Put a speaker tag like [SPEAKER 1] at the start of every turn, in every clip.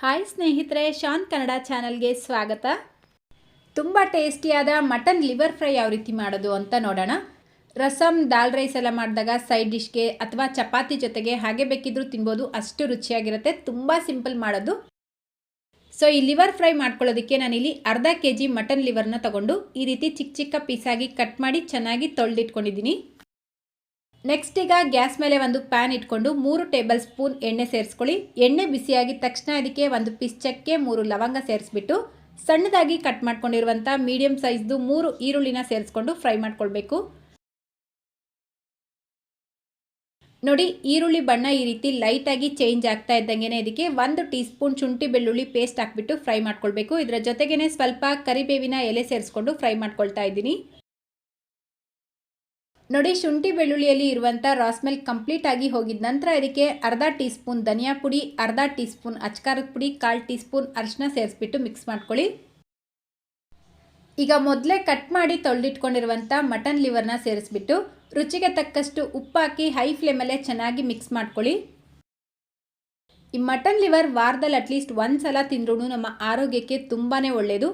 [SPEAKER 1] Hi ಸ್ನೇಹಿತರೆ, ಶಾನ್ ಕನ್ನಡ ಚಾನಲ್ಗೆ ಸ್ವಾಗತ. ತುಂಬ ಟೇಸ್ಟಿಯಾದ ಮಟನ್ ಲಿವರ್ ಫ್ರೈ ಯಾವ ರೀತಿ ಮಾಡೋದು ಅಂತ ನೋಡೋಣ. ರಸಮ್ ದಾಲ್ ರೈಸ್ ಎಲ್ಲ ಮಾಡಿದಾಗ ಸೈಡ್ ಡಿಶ್ಗೆ ಅಥವಾ ಚಪಾತಿ ಜೊತೆಗೆ ಹಾಗೆ ಬೇಕಿದ್ರೂ ತಿನ್ಬೋದು. ಅಷ್ಟು ರುಚಿಯಾಗಿರುತ್ತೆ, ತುಂಬ ಸಿಂಪಲ್ ಮಾಡೋದು. ಸೊ, ಈ ಲಿವರ್ ಫ್ರೈ ಮಾಡ್ಕೊಳ್ಳೋದಕ್ಕೆ ನಾನಿಲ್ಲಿ ಅರ್ಧ ಕೆ ಜಿ ಮಟನ್ ಲಿವರ್ನ ತಗೊಂಡು ಈ ರೀತಿ ಚಿಕ್ಕ ಚಿಕ್ಕ ಪೀಸಾಗಿ ಕಟ್ ಮಾಡಿ ಚೆನ್ನಾಗಿ ತೊಳೆದಿಟ್ಕೊಂಡಿದ್ದೀನಿ. ನೆಕ್ಸ್ಟ್ ಈಗ ಗ್ಯಾಸ್ ಮೇಲೆ ಒಂದು ಪ್ಯಾನ್ ಇಟ್ಕೊಂಡು ಮೂರು ಟೇಬಲ್ ಸ್ಪೂನ್ ಎಣ್ಣೆ ಸೇರಿಸ್ಕೊಳ್ಳಿ. ಎಣ್ಣೆ ಬಿಸಿಯಾಗಿದ ತಕ್ಷಣ ಇದಕ್ಕೆ ಒಂದು ಪಿಸ್ಚಕ್ಕೆ ಮೂರು ಲವಂಗ ಸೇರಿಸ್ಬಿಟ್ಟು ಸಣ್ಣದಾಗಿ ಕಟ್ ಮಾಡ್ಕೊಂಡಿರುವಂಥ ಮೀಡಿಯಂ ಸೈಜ್ದು ಮೂರು ಈರುಳ್ಳಿನ ಸೇರಿಸ್ಕೊಂಡು ಫ್ರೈ ಮಾಡ್ಕೊಳ್ಬೇಕು. ನೋಡಿ, ಈರುಳ್ಳಿ ಬಣ್ಣ ಈ ರೀತಿ ಲೈಟಾಗಿ ಚೇಂಜ್ ಆಗ್ತಾ ಇದ್ದಂಗೆ ಇದಕ್ಕೆ ಒಂದು ಟೀ ಸ್ಪೂನ್ ಶುಂಠಿ ಬೆಳ್ಳುಳ್ಳಿ ಪೇಸ್ಟ್ ಹಾಕ್ಬಿಟ್ಟು ಫ್ರೈ ಮಾಡ್ಕೊಳ್ಬೇಕು. ಇದರ ಜೊತೆಗೇ ಸ್ವಲ್ಪ ಕರಿಬೇವಿನ ಎಲೆ ಸೇರಿಸ್ಕೊಂಡು ಫ್ರೈ ಮಾಡ್ಕೊಳ್ತಾ ಇದ್ದೀನಿ. ನೋಡಿ, ಶುಂಠಿ ಬೆಳ್ಳುಳ್ಳಿಯಲ್ಲಿ ಇರುವಂಥ ರಾಸ್ಮೆಲ್ ಕಂಪ್ಲೀಟ್ ಆಗಿ ಹೋಗಿದ ನಂತರ ಇದಕ್ಕೆ ಅರ್ಧ ಟೀ ಸ್ಪೂನ್ ಧನಿಯಾ ಪುಡಿ, ಅರ್ಧ ಟೀ ಸ್ಪೂನ್ ಅಚ್ಕಾರದ ಪುಡಿ, ಕಾಲು ಟೀ ಸ್ಪೂನ್ ಅರಿಶಿನ ಸೇರಿಸ್ಬಿಟ್ಟು ಮಿಕ್ಸ್ ಮಾಡ್ಕೊಳ್ಳಿ. ಈಗ ಮೊದಲೇ ಕಟ್ ಮಾಡಿ ತೊಳೆದಿಟ್ಕೊಂಡಿರುವಂಥ ಮಟನ್ ಲಿವರ್ನ ಸೇರಿಸ್ಬಿಟ್ಟು ರುಚಿಗೆ ತಕ್ಕಷ್ಟು ಉಪ್ಪಾಕಿ ಹೈ ಫ್ಲೇಮಲ್ಲೇ ಚೆನ್ನಾಗಿ ಮಿಕ್ಸ್ ಮಾಡ್ಕೊಳ್ಳಿ. ಈ ಮಟನ್ ಲಿವರ್ ವಾರದಲ್ಲಿ ಅಟ್ಲೀಸ್ಟ್ ಒಂದು ಸಲ ತಿಂದ್ರೂ ನಮ್ಮ ಆರೋಗ್ಯಕ್ಕೆ ತುಂಬಾ ಒಳ್ಳೆಯದು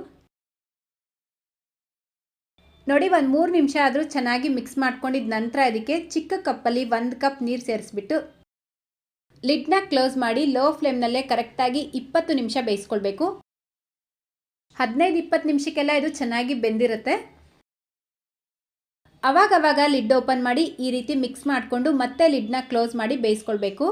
[SPEAKER 1] ನೋಡಿ, ಒಂದು ಮೂರು ನಿಮಿಷ ಆದರೂ ಚೆನ್ನಾಗಿ ಮಿಕ್ಸ್ ಮಾಡ್ಕೊಂಡಿದ್ದ ನಂತರ ಅದಕ್ಕೆ ಚಿಕ್ಕ ಕಪ್ಪಲ್ಲಿ ಒಂದು ಕಪ್ ನೀರು ಸೇರಿಸ್ಬಿಟ್ಟು ಲಿಡ್ನ ಕ್ಲೋಸ್ ಮಾಡಿ ಲೋ ಫ್ಲೇಮ್ನಲ್ಲೇ ಕರೆಕ್ಟಾಗಿ ಇಪ್ಪತ್ತು ನಿಮಿಷ ಬೇಯಿಸ್ಕೊಳ್ಬೇಕು. ಹದಿನೈದು ಇಪ್ಪತ್ತು ನಿಮಿಷಕ್ಕೆಲ್ಲ ಇದು ಚೆನ್ನಾಗಿ ಬೆಂದಿರುತ್ತೆ. ಅವಾಗವಾಗ ಲಿಡ್ ಓಪನ್ ಮಾಡಿ ಈ ರೀತಿ ಮಿಕ್ಸ್ ಮಾಡಿಕೊಂಡು ಮತ್ತೆ ಲಿಡ್ನ ಕ್ಲೋಸ್ ಮಾಡಿ ಬೇಯಿಸ್ಕೊಳ್ಬೇಕು.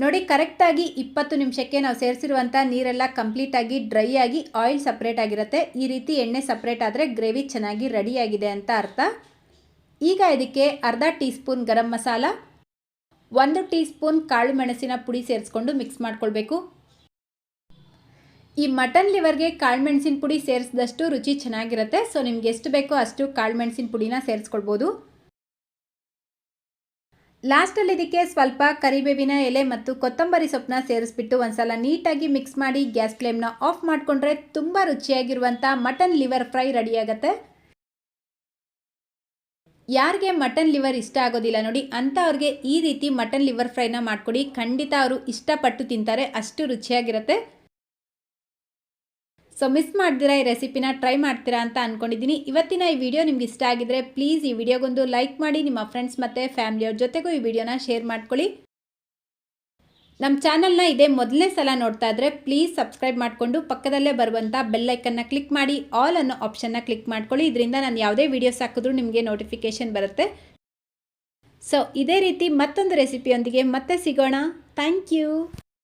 [SPEAKER 1] ನೋಡಿ, ಕರೆಕ್ಟಾಗಿ ಇಪ್ಪತ್ತು ನಿಮಿಷಕ್ಕೆ ನಾವು ಸೇರಿಸಿರುವಂಥ ನೀರೆಲ್ಲ ಕಂಪ್ಲೀಟಾಗಿ ಡ್ರೈ ಆಗಿ ಆಯಿಲ್ ಸಪ್ರೇಟ್ ಆಗಿರುತ್ತೆ. ಈ ರೀತಿ ಎಣ್ಣೆ ಸಪ್ರೇಟ್ ಆದರೆ ಗ್ರೇವಿ ಚೆನ್ನಾಗಿ ರೆಡಿಯಾಗಿದೆ ಅಂತ ಅರ್ಥ. ಈಗ ಇದಕ್ಕೆ ಅರ್ಧ ಟೀ ಸ್ಪೂನ್ ಗರಂ ಮಸಾಲ, ಒಂದು ಟೀ ಸ್ಪೂನ್ ಕಾಳು ಮೆಣಸಿನ ಪುಡಿ ಸೇರಿಸ್ಕೊಂಡು ಮಿಕ್ಸ್ ಮಾಡ್ಕೊಳ್ಬೇಕು. ಈ ಮಟನ್ ಲಿವರ್ಗೆ ಕಾಳು ಮೆಣಸಿನ ಪುಡಿ ಸೇರಿಸಿದಷ್ಟು ರುಚಿ ಚೆನ್ನಾಗಿರುತ್ತೆ. ಸೊ, ನಿಮ್ಗೆ ಎಷ್ಟು ಬೇಕೋ ಅಷ್ಟು ಕಾಳು ಮೆಣಸಿನ ಪುಡಿನ ಸೇರಿಸ್ಕೊಳ್ಬೋದು. ಲಾಸ್ಟಲ್ಲಿ ಇದಕ್ಕೆ ಸ್ವಲ್ಪ ಕರಿಬೇವಿನ ಎಲೆ ಮತ್ತು ಕೊತ್ತಂಬರಿ ಸೊಪ್ಪನ್ನ ಸೇರಿಸ್ಬಿಟ್ಟು ಒಂದ್ಸಲ ನೀಟಾಗಿ ಮಿಕ್ಸ್ ಮಾಡಿ ಗ್ಯಾಸ್ ಫ್ಲೇಮ್ನ ಆಫ್ ಮಾಡಿಕೊಂಡ್ರೆ ತುಂಬ ರುಚಿಯಾಗಿರುವಂಥ ಮಟನ್ ಲಿವರ್ ಫ್ರೈ ರೆಡಿಯಾಗತ್ತೆ. ಯಾರಿಗೆ ಮಟನ್ ಲಿವರ್ ಇಷ್ಟ ಆಗೋದಿಲ್ಲ ನೋಡಿ, ಅಂಥವ್ರಿಗೆ ಈ ರೀತಿ ಮಟನ್ ಲಿವರ್ ಫ್ರೈನ ಮಾಡಿಕೊಡಿ. ಖಂಡಿತ ಅವರು ಇಷ್ಟಪಟ್ಟು ತಿಂತಾರೆ, ಅಷ್ಟು ರುಚಿಯಾಗಿರುತ್ತೆ. ಸೊ ಮಿಸ್ ಮಾಡ್ತೀರಾ, ಈ ರೆಸಿಪಿನ ಟ್ರೈ ಮಾಡ್ತೀರಾ ಅಂತ ಅಂದ್ಕೊಂಡಿದ್ದೀನಿ ಇವತ್ತಿನ ಈ ವಿಡಿಯೋ ನಿಮ್ಗೆ ಇಷ್ಟ ಆಗಿದ್ರೆ ಪ್ಲೀಸ್ ಈ ವಿಡಿಯೋಗೊಂದು ಲೈಕ್ ಮಾಡಿ, ನಿಮ್ಮ ಫ್ರೆಂಡ್ಸ್ ಮತ್ತು ಫ್ಯಾಮಿಲಿಯವ್ರ ಜೊತೆಗೂ ಈ ವಿಡಿಯೋನ ಶೇರ್ ಮಾಡ್ಕೊಳ್ಳಿ. ನಮ್ಮ ಚಾನಲ್ನ ಇದೇ ಮೊದಲನೇ ಸಲ ನೋಡ್ತಾ ಇದ್ರೆ ಪ್ಲೀಸ್ ಸಬ್ಸ್ಕ್ರೈಬ್ ಮಾಡಿಕೊಂಡು ಪಕ್ಕದಲ್ಲೇ ಬರುವಂಥ ಬೆಲ್ಲೈಕನ್ನ ಕ್ಲಿಕ್ ಮಾಡಿ ಆಲ್ ಅನ್ನೋ ಆಪ್ಷನ್ನ ಕ್ಲಿಕ್ ಮಾಡ್ಕೊಳ್ಳಿ. ಇದರಿಂದ ನಾನು ಯಾವುದೇ ವೀಡಿಯೋಸ್ ಹಾಕಿದ್ರೂ ನಿಮಗೆ ನೋಟಿಫಿಕೇಷನ್ ಬರುತ್ತೆ. ಸೊ ಇದೇ ರೀತಿ ಮತ್ತೊಂದು ರೆಸಿಪಿಯೊಂದಿಗೆ ಮತ್ತೆ ಸಿಗೋಣ. Thank you